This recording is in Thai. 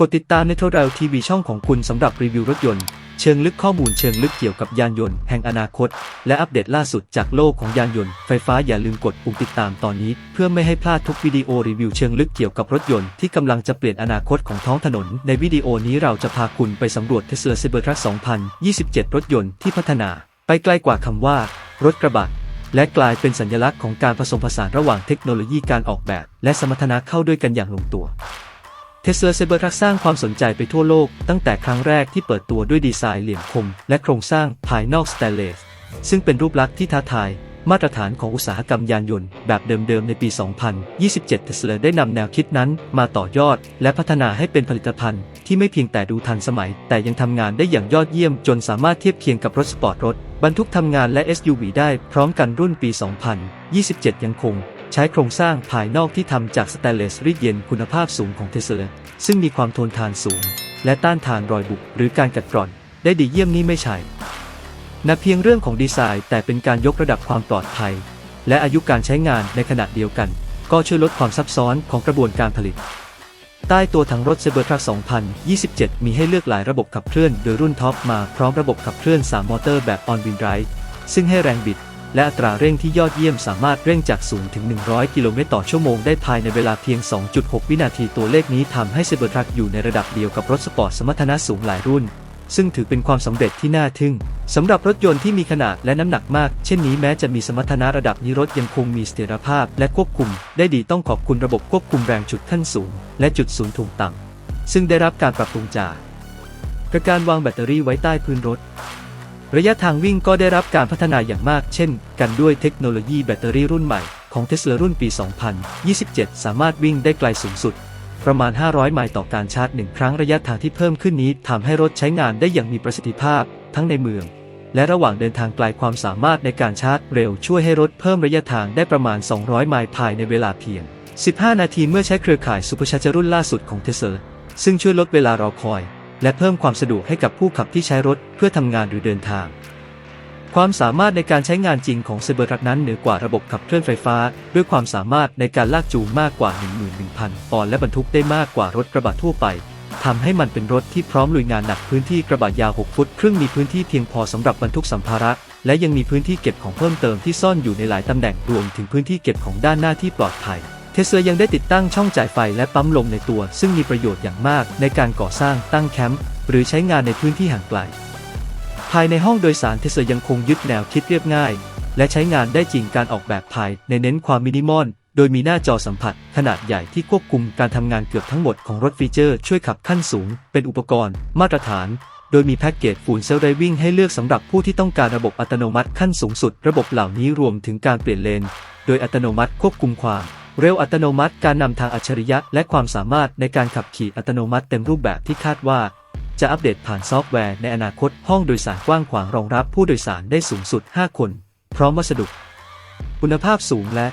กดติดตามในโทรเราทีวีช่องของคุณสำหรับรีวิวรถยนต์ เชิงลึกข้อมูลเชิงลึกเกี่ยวกับยานยนต์แห่งอนาคต และอัปเดตล่าสุดจากโลกของยานยนต์ไฟฟ้าอย่าลืมกดปุ่มติดตามตอนนี้ เพื่อไม่ให้พลาดทุกวิดีโอรีวิวเชิงลึกเกี่ยวกับรถยนต์ที่กำลังจะเปลี่ยนอนาคตของท้องถนน ในวิดีโอนี้เราจะพาคุณไปสำรวจ Tesla Cybertruck 2027 รถยนต์ที่พัฒนา ไปไกลกว่าคำว่า รถกระบะและกลายเป็นสัญลักษณ์ของการผสมผสานระหว่างเทคโนโลยีการออกแบบ และสมรรถนะเข้าด้วยกันอย่างลงตัว เทสลาเซเบอร์ทักสร้างความสนใจไปทั่วโลก ตั้งแต่ครั้งแรกที่เปิดตัวด้วยดีไซน์เหลี่ยมคม และโครงสร้างภายนอกสแตนเลส ซึ่งเป็นรูปลักษณ์ที่ท้าทายมาตรฐานของอุตสาหกรรมยานยนต์แบบเดิมๆ ในปี 2027 เทสลาได้นำแนวคิดนั้นมาต่อยอด และพัฒนาให้เป็นผลิตภัณฑ์ ที่ไม่เพียงแต่ดูทันสมัย แต่ยังทำงานได้อย่างยอดเยี่ยม จนสามารถเทียบเคียงกับรถสปอร์ตรถ บรรทุกทำงานและ SUV ได้พร้อมกันรุ่นปี 2027 ยังคง ใช้โครงสร้างภายนอกที่ทำจากสแตนเลสรีดเย็นคุณภาพสูงของเทสลาซึ่งมีความทนทานสูง และต้านทานรอยบุบหรือการกัดกร่อน ได้ดีเยี่ยมนี่ไม่ใช่นับเพียงเรื่องของดีไซน์ แต่เป็นการยกระดับความปลอดภัย และอายุการใช้งานในขณะเดียวกัน ก็ช่วยลดความซับซ้อนของกระบวนการผลิต ใต้ตัวถังรถ Cybertruck 2027 มีให้เลือกหลายระบบขับเคลื่อน โดยรุ่นท็อปมาพร้อมระบบขับเคลื่อน 3 มอเตอร์แบบ On-Wheel Drive ซึ่งให้แรงบิด และอัตราเร่งที่ยอดเยี่ยมสามารถเร่งจาก 0 ถึง 100 กิโลเมตรต่อชั่วโมงได้ภายในเวลาเพียง 2.6 วินาทีตัวเลขนี้ทำให้ Cybertruck อยู่ในระดับเดียวกับรถสปอร์ตสมรรถนะสูงหลายรุ่น ซึ่งถือเป็นความสำเร็จที่น่าทึ่งสำหรับรถยนต์ที่มีขนาดและน้ำหนักมาก เช่นนี้แม้จะมีสมรรถนะระดับนี้รถยังคงมีเสถียรภาพ และควบคุม ได้ดีต้องขอบคุณระบบควบคุมแรงจุดขั้นสูง และจุดศูนย์ถ่วงต่ำซึ่งได้รับการปรับปรุงจากการวางแบตเตอรี่ไว้ใต้พื้นรถ ระยะทางวิ่งก็ได้รับการพัฒนาอย่างมากเช่น กันด้วยเทคโนโลยีแบตเตอรี่รุ่นใหม่ของ Tesla รุ่นปี 2027 สามารถวิ่งได้ไกลสูงสุด ประมาณ 500 ไมล์ต่อการชาร์จหนึ่งครั้งระยะทางที่เพิ่มขึ้นนี้ทำให้รถใช้งานได้อย่างมีประสิทธิภาพ ทั้งในเมือง และระหว่างเดินทางไกลความสามารถในการชาร์จเร็วช่วยให้รถเพิ่มระยะทางได้ประมาณ 200 ไมล์ภายในเวลาเพียง 15 นาทีเมื่อใช้เครือข่ายซูเปอร์ชาร์จรุ่นล่าสุดของ Tesla ซึ่งช่วยลดเวลารอคอย และเพิ่มความสะดวกให้กับผู้ขับที่ใช้รถเพื่อทำงานหรือเดินทาง ความสามารถในการใช้งานจริงของเซเบอร์รักนั้นเหนือกว่าระบบขับเคลื่อนไฟฟ้า ด้วยความสามารถในการลากจูงมากกว่า 11,000 ปอนด์และบรรทุกได้มากกว่ารถกระบะทั่วไปทำให้มันเป็นรถที่พร้อมลุยงานหนักพื้นที่กระบะยาว 6 ฟุต ครึ่งมีพื้นที่เพียงพอสำหรับบรรทุกสัมภาระ และยังมีพื้นที่เก็บของเพิ่มเติมที่ซ่อนอยู่ในหลายตำแหน่งรวมถึงพื้นที่เก็บของด้านหน้าที่ปลอดภัย เทสลายังได้ติดตั้งช่องจ่ายไฟและปั๊มลมในตัว ซึ่งมีประโยชน์อย่างมากในการก่อสร้างตั้งแคมป์หรือใช้งานในพื้นที่ห่างไกล ภายในห้องโดยสารเทสลายังคงยึดแนวคิดเรียบง่าย และใช้งานได้จริงการออกแบบภายในเน้นความมินิมอลโดยมีหน้าจอสัมผัสขนาดใหญ่ที่ควบคุมการทำงานเกือบทั้งหมดของรถฟีเจอร์ช่วยขับขั้นสูง เป็นอุปกรณ์ มาตรฐาน โดยมีแพ็กเกจฟูลเซลไดวิ่งให้เลือกสำหรับผู้ที่ต้องการระบบอัตโนมัติขั้นสูงสุด ระบบเหล่านี้รวมถึงการเปลี่ยนเลน โดยอัตโนมัติควบคุมความ เร็วอัตโนมัติการนำทางอัจฉริยะและความสามารถในการขับขี่อัตโนมัติเต็มรูปแบบที่คาดว่า จะอัปเดตผ่านซอฟต์แวร์ในอนาคตห้องโดยสารกว้างขวางรองรับผู้โดยสารได้สูงสุด 5 คน พร้อมวัสดุ คุณภาพสูงและ